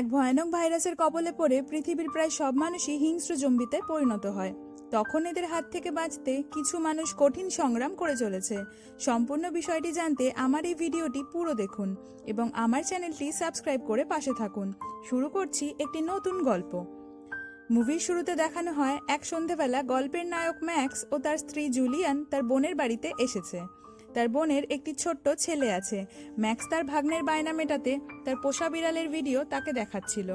এক ভয়ানক ভাইরাসের কবলে পড়ে পৃথিবীর প্রায় সব মানুষই হিংস্র জম্বিতে পরিণত হয়। তখন এদের হাত থেকে বাঁচতে কিছু মানুষ কঠিন সংগ্রাম করে চলেছে। সম্পূর্ণ বিষয়টি জানতে আমার এই ভিডিওটি পুরো দেখুন এবং আমার চ্যানেলটি সাবস্ক্রাইব করে পাশে থাকুন। শুরু করছি একটি নতুন গল্প। মুভির শুরুতে দেখানো হয়, এক সন্ধেবেলা গল্পের নায়ক ম্যাক্স ও তার স্ত্রী জুলিয়ান তার বোনের বাড়িতে এসেছে। তার বোনের একটি ছোট্ট ছেলে আছে। ম্যাক্স তার ভাগ্নের বায়না মেটাতে তার পোষা বিড়ালের ভিডিও তাকে দেখাচ্ছিল।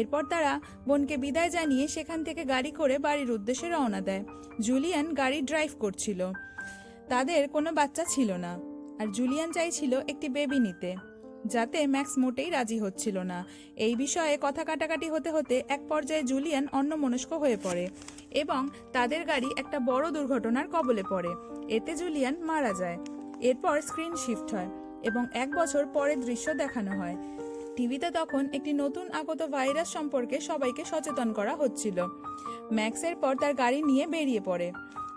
এরপর তারা বোনকে বিদায় জানিয়ে সেখান থেকে গাড়ি করে বাড়ির উদ্দেশ্যে রওনা দেয়। জুলিয়ান গাড়ি ড্রাইভ করছিল। তাদের কোনো বাচ্চা ছিল না। আর জুলিয়ান চাইছিল একটি বেবি নিতে, যাতে ম্যাক্স মোটেই রাজি হচ্ছিল না। এই বিষয়ে কথা কাটাকাটি হতে হতে এক পর্যায়ে জুলিয়ান অন্যমনস্ক হয়ে পড়ে। এবং তাদের গাড়ি একটা বড় দুর্ঘটনার কবলে পড়ে। এতে জুলিয়ান মারা যায়। এরপর স্ক্রিন শিফট হয় এবং এক বছর পরের দৃশ্য দেখানো হয়। টিভিতে তখন একটি নতুন আগত ভাইরাস সম্পর্কে সবাইকে সচেতন করা হচ্ছিল। ম্যাক্সের পর তার গাড়ি নিয়ে বেরিয়ে পড়ে।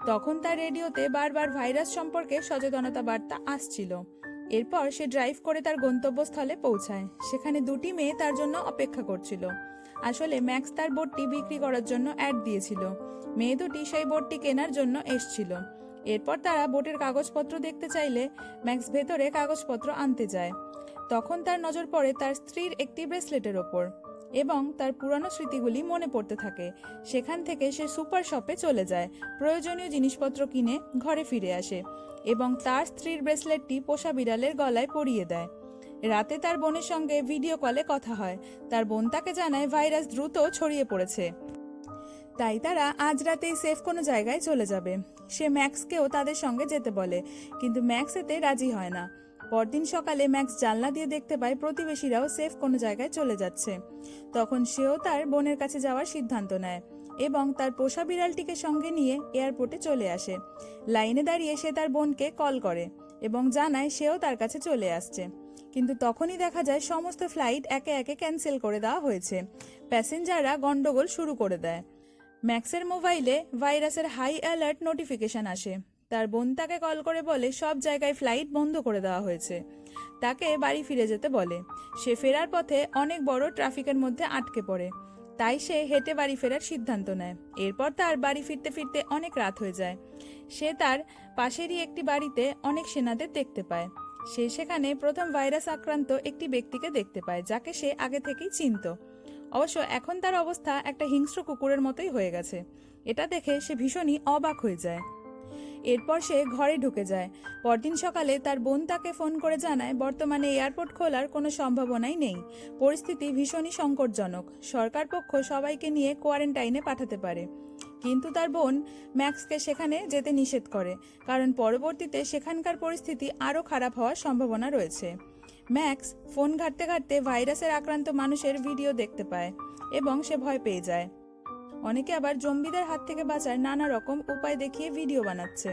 তখন তার রেডিওতে বারবার ভাইরাস সম্পর্কে সচেতনতা বার্তা আসছিল। এরপর সে ড্রাইভ করে তার গন্তব্যস্থলে পৌঁছায়। সেখানে দুটি মেয়ে তার জন্য অপেক্ষা করছিল। আসলে ম্যাক্স তার বোর্ডটি বিক্রি করার জন্য অ্যাড দিয়েছিল। মেয়ে দুটি সেই বোর্ডটি কেনার জন্য এসছিল। এরপর তারা বোটের কাগজপত্র দেখতে চাইলে ম্যাক্স ভেতরে কাগজপত্র আনতে যায়। তখন তার নজর পড়ে তার স্ত্রীর একটি ব্রেসলেটের ওপর এবং তার পুরানো স্মৃতিগুলি মনে পড়তে থাকে। সেখান থেকে সে সুপার শপে চলে যায়, প্রয়োজনীয় জিনিসপত্র কিনে ঘরে ফিরে আসে এবং তার স্ত্রীর ব্রেসলেটটি পোষা বিড়ালের গলায় পরিয়ে দেয়। রাতে তার বোনের সঙ্গে ভিডিও কলে কথা হয়। তার বোন তাকে জানায় ভাইরাস দ্রুত ছড়িয়ে পড়েছে। তাই তারা আজ রাতেই সেফ কোনো জায়গায় চলে যাবে। সে ম্যাক্সকেও তাদের সঙ্গে যেতে বলে, কিন্তু ম্যাক্স এতে রাজি হয় না। পরদিন সকালে ম্যাক্স জানলা দিয়ে দেখতে পায় প্রতিবেশীরাও সেফ কোনো জায়গায় চলে যাচ্ছে। তখন সেও তার বোনের কাছে যাওয়ার সিদ্ধান্ত নেয় এবং তার পোষা বিড়ালটিকে সঙ্গে নিয়ে এয়ারপোর্টে চলে আসে। লাইনে দাঁড়িয়ে সে তার বোনকে কল করে এবং জানায় সেও তার কাছে চলে আসছে। কিন্তু তখনই দেখা যায় সমস্ত ফ্লাইট একে একে ক্যান্সেল করে দেওয়া হয়েছে। প্যাসেঞ্জাররা গন্ডগোল শুরু করে দেয়। ম্যাক্সের মোবাইলে ভাইরাসের হাই অ্যালার্ট নোটিফিকেশন আসে। তার বোন তাকে কল করে বলে, সব জায়গায় ফ্লাইট বন্ধ করে দেওয়া হয়েছে। তাকে বাড়ি ফিরে যেতে বলে। সে ফেরার পথে অনেক বড় ট্রাফিকের মধ্যে আটকে পড়ে। তাই সে হেঁটে বাড়ি ফেরার সিদ্ধান্ত নেয়। এরপর তার বাড়ি ফিরতে ফিরতে অনেক রাত হয়ে যায়। সে তার পাশেরই একটি বাড়িতে অনেক সেনাদের দেখতে পায়। সে সেখানে প্রথম ভাইরাস আক্রান্ত একটি ব্যক্তিকে দেখতে পায়, যাকে সে আগে থেকেই চিনত। অবশ্য এখন তার অবস্থা একটা হিংস্র কুকুরের মতোই হয়ে গেছে। এটা দেখে সে ভীষণই অবাক হয়ে যায়। এরপর সে ঘরে ঢুকে যায়। পরদিন সকালে তার বোন তাকে ফোন করে জানায়, বর্তমানে এয়ারপোর্ট খোলার কোনো সম্ভাবনাই নেই। পরিস্থিতি ভীষণই সংকটজনক। সরকার পক্ষ সবাইকে নিয়ে কোয়ারেন্টাইনে পাঠাতে পারে। কিন্তু তার বোন ম্যাক্সকে সেখানে যেতে নিষেধ করে, কারণ পরবর্তীতে সেখানকার পরিস্থিতি আরও খারাপ হওয়ার সম্ভাবনা রয়েছে। ম্যাক্স ফোন ঘাঁটতে ঘাঁটতে ভাইরাসের আক্রান্ত মানুষের ভিডিও দেখতে পায় এবং সে ভয় পেয়ে যায়। অনেকে আবার জম্বিদের হাত থেকে বাঁচার নানা রকম উপায় দেখিয়ে ভিডিও বানাচ্ছে।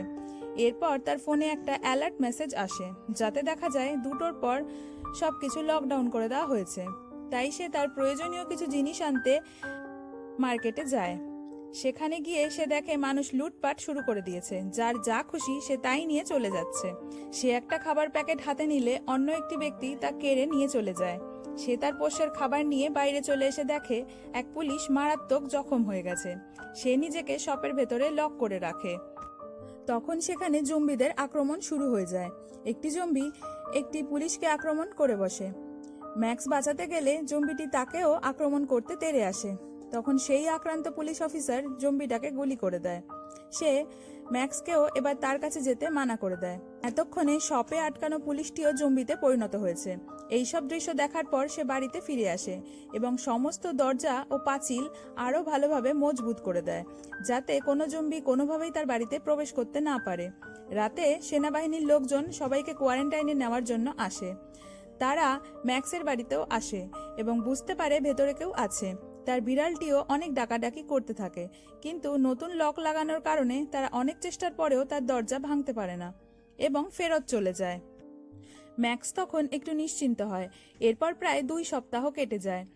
এরপর তার ফোনে একটা অ্যালার্ট মেসেজ আসে, যাতে দেখা যায় দুটোর পর সব কিছু লকডাউন করে দেওয়া হয়েছে। তাই সে তার প্রয়োজনীয় কিছু জিনিস আনতে মার্কেটে যায়। সেখানে গিয়ে সে দেখে মানুষ লুটপাট শুরু করে দিয়েছে। যার যা খুশি সে তাই নিয়ে চলে যাচ্ছে। সে একটা খাবার প্যাকেট হাতে নিলে অন্য একটি ব্যক্তি তা কেড়ে নিয়ে চলে যায়। সে তার পোষ্যের খাবার নিয়ে বাইরে চলে এসে দেখে এক পুলিশ মারাত্মক জখম হয়ে গেছে। সে নিজেকে শপের ভেতরে লক করে রাখে। তখন সেখানে জম্বিদের আক্রমণ শুরু হয়ে যায়। একটি জম্বি একটি পুলিশকে আক্রমণ করে বসে। ম্যাক্স বাঁচাতে গেলে জম্বিটি তাকেও আক্রমণ করতে তেড়ে আসে। তখন সেই আক্রান্ত পুলিশ অফিসার জম্বিটাকে গুলি করে দেয়। সে ম্যাক্সকেও এবার তার কাছে যেতে মানা করে দেয়। এতক্ষণে শপে আটকানো পুলিশটিও জম্বিতে পরিণত হয়েছে। এই সব দৃশ্য দেখার পর সে বাড়িতে ফিরে আসে এবং সমস্ত দরজা ও পাঁচিল আরও ভালোভাবে মজবুত করে দেয়, যাতে কোনো জম্বি কোনোভাবেই তার বাড়িতে প্রবেশ করতে না পারে। রাতে সেনাবাহিনীর লোকজন সবাইকে কোয়ারেন্টাইনে নেওয়ার জন্য আসে। তারা ম্যাক্সের বাড়িতেও আসে এবং বুঝতে পারে ভেতরে কেউ আছে। তার বিড়ালটিও অনেক ডাকাডাকি করতে থাকে। কিন্তু নতুন লক লাগানোর কারণে তারা অনেক চেষ্টার পরেও তার দরজা ভাঙতে পারে না এবং ফেরত চলে যায়। ম্যাক্স তখন একটু নিশ্চিন্ত হয়। এরপর প্রায় দুই সপ্তাহ কেটে যায়।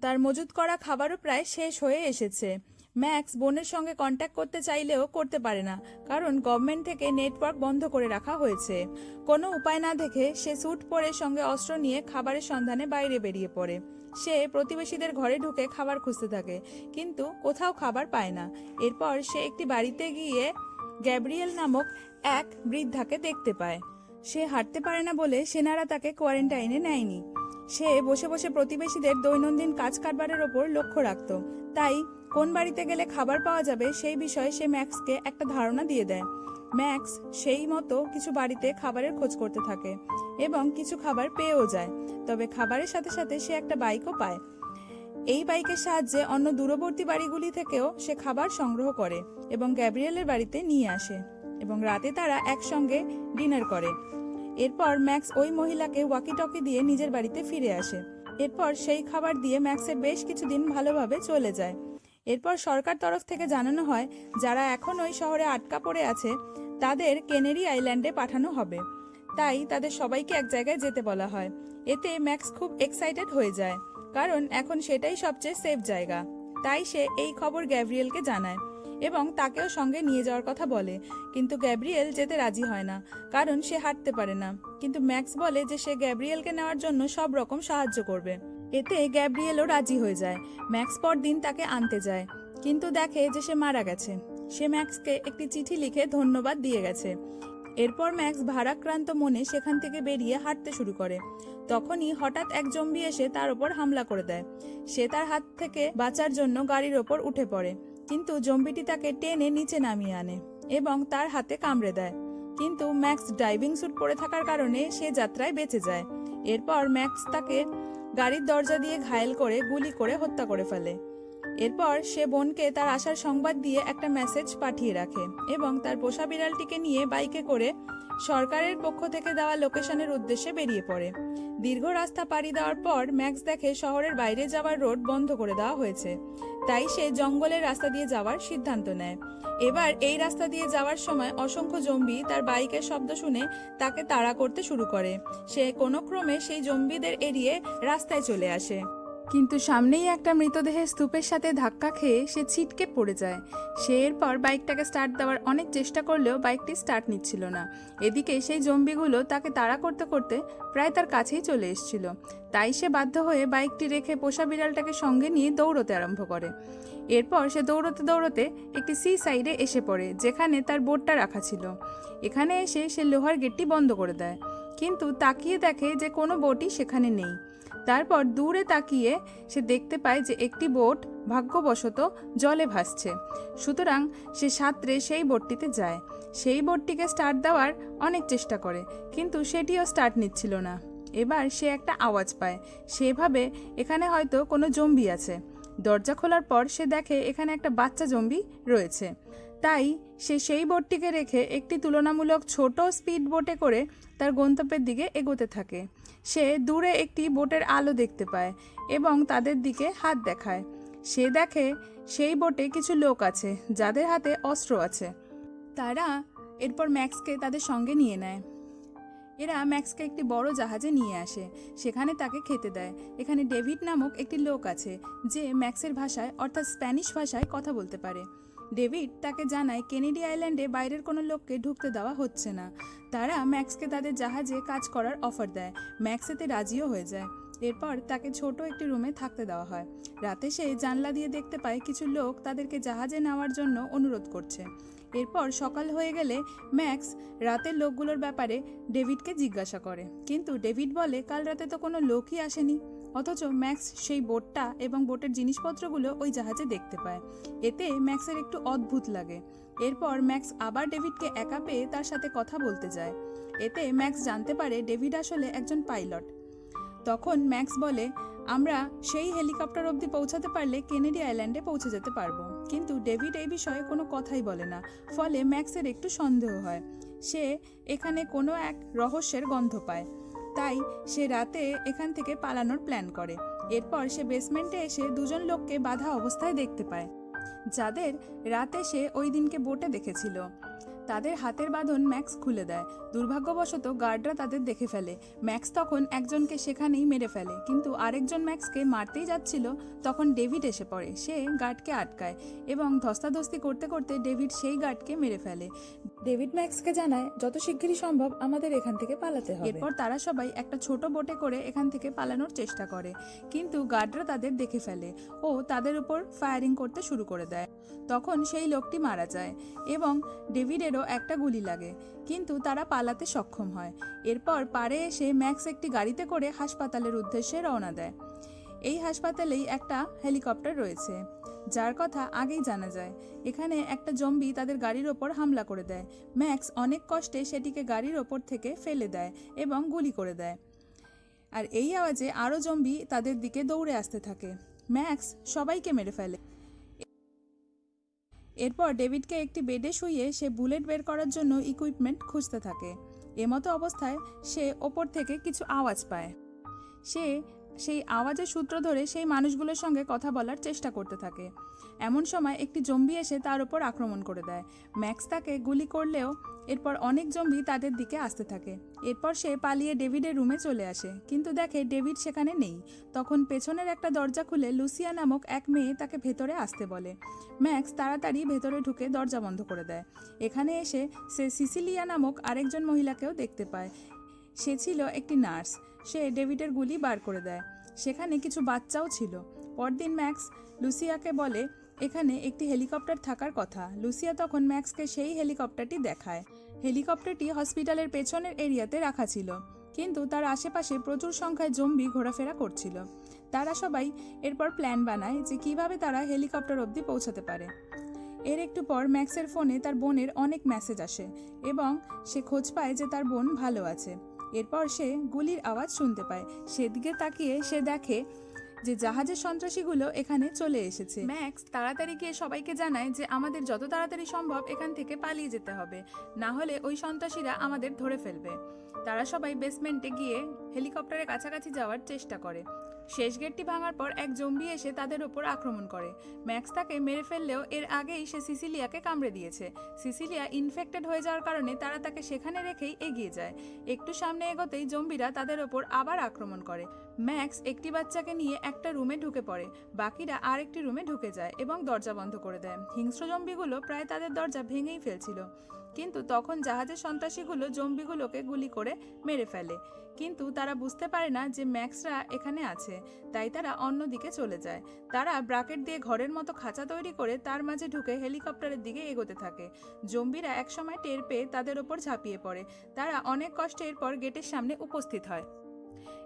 তার মজুত করা খাবারও প্রায় শেষ হয়ে এসেছে। ম্যাক্স বোনের সঙ্গে কন্ট্যাক্ট করতে চাইলেও করতে পারে না, কারণ গভর্নমেন্ট থেকে নেটওয়ার্ক বন্ধ করে রাখা হয়েছে। কোনো উপায় না দেখে সে স্যুট পরে সঙ্গে অস্ত্র নিয়ে খাবারের সন্ধানে বাইরে বেরিয়ে পড়ে। সে প্রতিবেশীদের ঘরে ঢুকে খাবার খুঁজতে থাকে, কিন্তু কোথাও খাবার পায় না। এরপর সে একটি বাড়িতে গিয়ে গ্যাব্রিয়েল নামক এক বৃদ্ধাকে দেখতে পায়। সে হাঁটতে পারে না বলে সেনারা তাকে কোয়ারেন্টাইনে নেয়নি। সে বসে বসে প্রতিবেশীদের দৈনন্দিন কাজ কারবারের ওপর লক্ষ্য রাখত। তাই কোন বাড়িতে গেলে খাবার পাওয়া যাবে সেই বিষয়ে সে ম্যাক্সকে একটা ধারণা দিয়ে দেয়। ম্যাক্স সেই মতো কিছু বাড়িতে খাবারের খোঁজ করতে থাকে। এবং কিছু খাবার পেয়েও যায়। তবে খাবারের সাথে সাথে সে একটা বাইকও পায়। এই বাইকের সাহায্যে অন্য দূরবর্তী বাড়িগুলি থেকেও সে খাবার সংগ্রহ করে এবং গ্যাব্রিয়েলের বাড়িতে নিয়ে আসে এবং রাতে তারা একসঙ্গে ডিনার করে। এরপর ম্যাক্স ওই মহিলাকে ওয়াকি টকি দিয়ে নিজের বাড়িতে ফিরে আসে। এরপর সেই খাবার দিয়ে ম্যাক্সের বেশ কিছুদিন ভালোভাবে চলে যায়। এরপর সরকার তরফ থেকে জানানো হয়, যারা এখন ওই শহরে আটকা পড়ে আছে, তাদের কেনেরি আইল্যান্ডে পাঠানো হবে। তাই তাদের সবাইকে এক জায়গায় যেতে বলা হয়। এতে ম্যাক্স খুব এক্সাইটেড হয়ে যায়, কারণ এখন সেটাই সবচেয়ে সেফ জায়গা। তাই সে এই খবর গ্যাব্রিয়েলকে জানায় এবং তাকেও সঙ্গে নিয়ে যাওয়ার কথা বলে। কিন্তু গ্যাব্রিয়েল যেতে রাজি হয় না, কারণ সে হাঁটতে পারে না। কিন্তু ম্যাক্স বলে যে সে গ্যাব্রিয়েলকে নেওয়ার জন্য সব রকম সাহায্য করবে। এতে গ্যাব্রিয়েলও রাজি হয়ে যায়। ম্যাক্স পরদিন তাকে আনতে যায়, কিন্তু দেখে যে সে মারা গেছে। সে ম্যাক্সকে একটি চিঠি লিখে ধন্যবাদ দিয়ে গেছে। এরপর ম্যাক্স ভারাক্রান্ত মনে সেখান থেকে বেরিয়ে হাঁটতে শুরু করে। তখনই হঠাৎ এক জম্বি এসে তার ওপর হামলা করে দেয়। সে তার হাত থেকে বাঁচার জন্য গাড়ির ওপর উঠে পড়ে, কিন্তু জম্বিটি তাকে টেনে নিচে নামিয়ে আনে এবং তার হাতে কামড়ে দেয়। কিন্তু ম্যাক্স ড্রাইভিং স্যুট পরে থাকার কারণে সে যাত্রায় বেঁচে যায়। এরপর ম্যাক্স তাকে গাড়ির দরজা দিয়ে ঘায়েল করে গুলি করে হত্যা করে ফেলে। এরপর সে বোনকে তার আসার সংবাদ দিয়ে একটা মেসেজ পাঠিয়ে রাখে এবং তার পোষা বিড়ালটিকে নিয়ে বাইকে করে সরকারের পক্ষ থেকে দেওয়া লোকেশনের উদ্দেশ্যে বেরিয়ে পড়ে। দীর্ঘ রাস্তা পাড়ি দেওয়ার পর ম্যাক্স দেখে শহরের বাইরে যাওয়ার রোড বন্ধ করে দেওয়া হয়েছে। তাই সে জঙ্গলের রাস্তা দিয়ে যাওয়ার সিদ্ধান্ত নেয়। এবার এই রাস্তা দিয়ে যাওয়ার সময় অসংখ্য জম্বি তার বাইকের শব্দ শুনে তাকে তাড়া করতে শুরু করে। সে কোনো ক্রমে সেই জম্বিদের এড়িয়ে রাস্তায় চলে আসে। কিন্তু সামনেই একটা মৃতদেহের স্তূপের সাথে ধাক্কা খেয়ে সে ছিটকে পড়ে যায়। সে এরপর বাইকটাকে স্টার্ট দেওয়ার অনেক চেষ্টা করলেও বাইকটি স্টার্ট নিচ্ছিল না। এদিকে সেই জম্বিগুলো তাকে তাড়া করতে করতে প্রায় তার কাছেই চলে এসেছিল। তাই সে বাধ্য হয়ে বাইকটি রেখে পোষা বিড়ালটাকে সঙ্গে নিয়ে দৌড়তে আরম্ভ করে। এরপর সে দৌড়তে দৌড়তে একটি সি সাইডে এসে পড়ে, যেখানে তার বোটটা রাখা ছিল। এখানে এসে সে লোহার গেটটি বন্ধ করে দেয়। কিন্তু তাকিয়ে দেখে যে কোনো বোটই সেখানে নেই। তারপর দূরে তাকিয়ে সে দেখতে পায় যে একটি বোট ভাগ্যবশত জলে ভাসছে। সুতরাং সে সাঁতরে সেই বোটটিতে যায়। সেই বোটটিকে স্টার্ট দেওয়ার অনেক চেষ্টা করে, কিন্তু সেটিও স্টার্ট নিচ্ছিল না। এবার সে একটা আওয়াজ পায়। সেভাবে এখানে হয়তো কোনো জম্বি আছে। দরজা খোলার পর সে দেখে এখানে একটা বাচ্চা জম্বি রয়েছে। তাই সে সেই বোটটিকে রেখে একটি তুলনামূলক ছোট স্পিড বোটে করে তার গন্তব্যের দিকে এগোতে থাকে। সে দূরে একটি বোটের আলো দেখতে পায় এবং তাদের দিকে হাত দেখায়। সে দেখে সেই বোটে কিছু লোক আছে, যাদের হাতে অস্ত্র আছে। তারা এরপর ম্যাক্সকে তাদের সঙ্গে নিয়ে নেয়। এরা ম্যাক্সকে একটি বড় জাহাজে নিয়ে আসে। সেখানে তাকে খেতে দেয়। এখানে ডেভিড নামক একটি লোক আছে, যে ম্যাক্সের ভাষায়, অর্থাৎ স্প্যানিশ ভাষায় কথা বলতে পারে। ডেভিড তাকে জানায়, কেনেডি আইল্যান্ডে বাইরের কোনো লোককে ঢুকতে দেওয়া হচ্ছে না। তারা ম্যাক্সকে তাদের জাহাজে কাজ করার অফার দেয়। ম্যাক্স এতে রাজিও হয়ে যায়। এরপর তাকে ছোট একটি রুমে থাকতে দেওয়া হয়। রাতে সে জানলা দিয়ে দেখতে পায়, কিছু লোক তাদেরকে জাহাজে নেওয়ার জন্য অনুরোধ করছে। এরপর সকাল হয়ে গেলে ম্যাক্স রাতের লোকগুলোর ব্যাপারে ডেভিডকে জিজ্ঞাসা করে। কিন্তু ডেভিড বলে, কাল রাতে তো কোনো লোকই আসেনি। অথচ ম্যাক্স সেই বোটটা এবং বোটের জিনিসপত্রগুলো ওই জাহাজে দেখতে পায়। এতে ম্যাক্সের একটু অদ্ভুত লাগে। এরপর ম্যাক্স আবার ডেভিডকে একা পেয়ে তার সাথে কথা বলতে যায়। এতে ম্যাক্স জানতে পারে ডেভিড আসলে একজন পাইলট। তখন ম্যাক্স বলে, আমরা সেই হেলিকপ্টার অবধি পৌঁছাতে পারলে কেনেডি আইল্যান্ডে পৌঁছে যেতে পারব। কিন্তু ডেভিড এই বিষয়ে কোনো কথাই বলে না। ফলে ম্যাক্সের একটু সন্দেহ হয়। সে এখানে কোনো এক রহস্যের গন্ধ পায়। তাই সে রাতে এখান থেকে পালানোর প্ল্যান করে। এরপর সে বেসমেন্টে এসে দুজন লোককে বাধা অবস্থায় দেখতে পায়। যাদের রাতে সে ওই দিনকে বোটে দেখেছিল। তাদের হাতের বাঁধন ম্যাক্স খুলে দেয়। দুর্ভাগ্যবশত গার্ডরা তাদের দেখে ফেলে। ম্যাক্স তখন একজনকে সেখানেই মেরে ফেলে। কিন্তু আরেকজন ম্যাক্সকে মারতেই যাচ্ছিল, তখন ডেভিড এসে পড়ে। সে গার্ডকে আটকায় এবং ধস্তাধস্তি করতে করতে ডেভিড সেই গার্ডকে মেরে ফেলে। ডেভিড ম্যাক্সকে জানায়, যত শিগগিরই সম্ভব আমাদের এখান থেকে পালাতে হবে। এরপর তারা সবাই একটা ছোট বোটে করে এখান থেকে পালানোর চেষ্টা করে, কিন্তু গার্ডরা তাদের দেখে ফেলে ও তাদের উপর ফায়ারিং করতে শুরু করে দেয়। তখন সেই লোকটি মারা যায় এবং ডেভিডেরও একটা গুলি লাগে, কিন্তু তারা পালাতে সক্ষম হয়। এরপর পারে এসে ম্যাক্স একটি গাড়িতে করে হাসপাতালের উদ্দেশ্যে রওনা দেয়। এই হাসপাতালেই একটা হেলিকপ্টার রয়েছে। যার কথা আগেই জানা যায়। এখানে একটা জম্বি তাদের গাড়ির ওপর হামলা করে দেয়। ম্যাক্স অনেক কষ্টে সেটিকে গাড়ির ওপর থেকে ফেলে দেয় এবং গুলি করে দেয়। আর এই আওয়াজে আরও জম্বি তাদের দিকে দৌড়ে আসতে থাকে। ম্যাক্স সবাইকে মেরে ফেলে। এরপর ডেভিডকে একটি বেডে শুইয়ে সে বুলেট বের করার জন্য ইকুইপমেন্ট খুঁজতে থাকে। এমতো অবস্থায় সে ওপর থেকে কিছু আওয়াজ পায়। সে সেই আওয়াজের সূত্র ধরে সেই মানুষগুলোর সঙ্গে কথা বলার চেষ্টা করতে থাকে। এমন সময় একটি জম্বি এসে তার উপর আক্রমণ করে দেয়। ম্যাক্স তাকে গুলি করলেও এরপর অনেক জম্বি তাদের দিকে আসতে থাকে। এরপর সে পালিয়ে ডেভিডের রুমে চলে আসে। কিন্তু দেখে ডেভিড সেখানে নেই। তখন পেছনের একটা দরজা খুলে লুসিয়া নামক এক মেয়ে তাকে ভেতরে আসতে বলে। ম্যাক্স তাড়াতাড়ি ভেতরে ঢুকে দরজা বন্ধ করে দেয়। এখানে এসে সে সিসিলিয়া নামক আরেকজন মহিলাকেও দেখতে পায়। সে ছিল একটি নার্স। সে ডেভিডের গুলি বার করে দেয়। সেখানে কিছু বাচ্চাও ছিল। পরদিন ম্যাক্স লুসিয়াকে বলে, এখানে একটি হেলিকপ্টার থাকার কথা। লুসিয়া তখন ম্যাক্সকে সেই হেলিকপ্টারটি দেখায়। হেলিকপ্টারটি হসপিটালের পেছনের এরিয়াতে রাখা ছিল, কিন্তু তার আশেপাশে প্রচুর সংখ্যায় জম্বি ঘোরাফেরা করছিল। তারা সবাই এরপর প্ল্যান বানায় যে কীভাবে তারা হেলিকপ্টার অবধি পৌঁছাতে পারে। এর একটু পর ম্যাক্সের ফোনে তার বোনের অনেক মেসেজ আসে এবং সে খোঁজ পায় যে তার বোন ভালো আছে। এরপর সে গুলির আওয়াজ শুনতে পায়। সেদিকে তাকিয়ে সে দেখে যে জাহাজের সন্ত্রাসীগুলো এখানে চলে এসেছে। ম্যাক্স, তাড়াতাড়ি গিয়ে সবাইকে জানায় যে আমাদের যত তাড়াতাড়ি সম্ভব এখান থেকে পালিয়ে যেতে হবে। না হলে ওই সন্ত্রাসীরা আমাদের ধরে ফেলবে। তারা সবাই বেসমেন্টে গিয়ে হেলিকপ্টারের কাছাকাছি যাওয়ার চেষ্টা করে। শেষ গেটটি ভাঙার পর এক জম্বি এসে তাদের ওপর আক্রমণ করে। ম্যাক্স তাকে মেরে ফেললেও এর আগেই সে সিসিলিয়াকে কামড়ে দিয়েছে। সিসিলিয়া ইনফেক্টেড হয়ে যাওয়ার কারণে তারা তাকে সেখানে রেখেই এগিয়ে যায়। একটু সামনে এগোতেই জম্বিরা তাদের ওপর আবার আক্রমণ করে। ম্যাক্স একটি বাচ্চাকে নিয়ে একটা রুমে ঢুকে পড়ে। বাকিরা আরেকটি রুমে ঢুকে যায় এবং দরজা বন্ধ করে দেয়। হিংস্র জম্বিগুলো প্রায় তাদের দরজা ভেঙেই ফেলছিল। কিন্তু তখন জাহাজের সন্ত্রাসীগুলো জম্বিগুলোকে গুলি করে মেরে ফেলে। কিন্তু তারা বুঝতে পারে না যে ম্যাক্সরা এখানে আছে, তাই তারা অন্যদিকে চলে যায়। তারা ব্রাকেট দিয়ে ঘরের মতো খাঁচা তৈরি করে তার মাঝে ঢুকে হেলিকপ্টারের দিকে এগোতে থাকে। জম্বিরা একসময় টের পেয়ে তাদের ওপর ঝাঁপিয়ে পড়ে। তারা অনেক কষ্টে এরপর গেটের সামনে উপস্থিত হয়।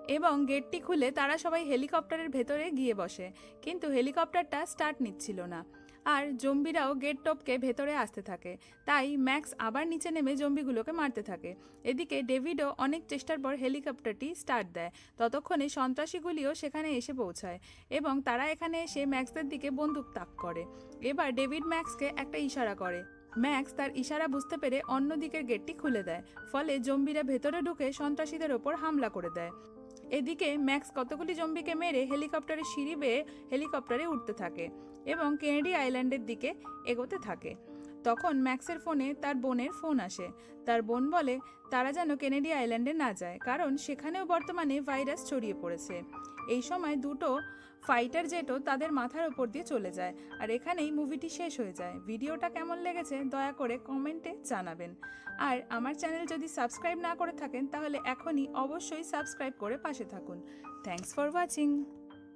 এবং গেটটি খুলে তারা সবাই হেলিকপ্টারের ভেতরে গিয়ে বসে। কিন্তু হেলিকপ্টারটা স্টার্ট নিচ্ছিল না। আর জম্বিরাও গেট টপকে ভেতরে আসতে থাকে। তাই ম্যাক্স আবার নিচে নেমে জম্বিগুলোকে মারতে থাকে। এদিকে ডেভিডও অনেক চেষ্টার পর হেলিকপ্টারটি স্টার্ট দেয়। ততক্ষণে সন্ত্রাসীগুলিও সেখানে এসে পৌঁছায় এবং তারা এখানে এসে ম্যাক্সদের দিকে বন্দুক তাক করে। এবার ডেভিড ম্যাক্সকে একটা ইশারা করে। ম্যাক্স তার ইশারা বুঝতে পেরে অন্য দিকের গেটটি খুলে দেয়। ফলে জম্বিরা ভেতরে ঢুকে সন্ত্রাসীদের ওপর হামলা করে দেয়। এদিকে ম্যাক্স কতগুলি জম্বিকে মেরে হেলিকপ্টারে সিঁড়ি বেয়ে হেলিকপ্টারে উঠতে থাকে এবং কেনেডি আইল্যান্ডের দিকে এগোতে থাকে। তখন ম্যাক্সের ফোনে তার বোনের ফোন আসে। তার বোন বলে, তারা যেন কেনেডি আইল্যান্ডে না যায়, কারণ সেখানেও বর্তমানে ভাইরাস ছড়িয়ে পড়েছে। এই সময় দুটো ফাইটার জেটও তাদের মাথার ওপর দিয়ে চলে যায়। আর এখানেই মুভিটি শেষ হয়ে যায়। ভিডিওটা কেমন লেগেছে দয়া করে কমেন্টে জানাবেন। আর আমার চ্যানেল যদি সাবস্ক্রাইব না করে থাকেন, তাহলে এখনই অবশ্যই সাবস্ক্রাইব করে পাশে থাকুন। Thanks for watching.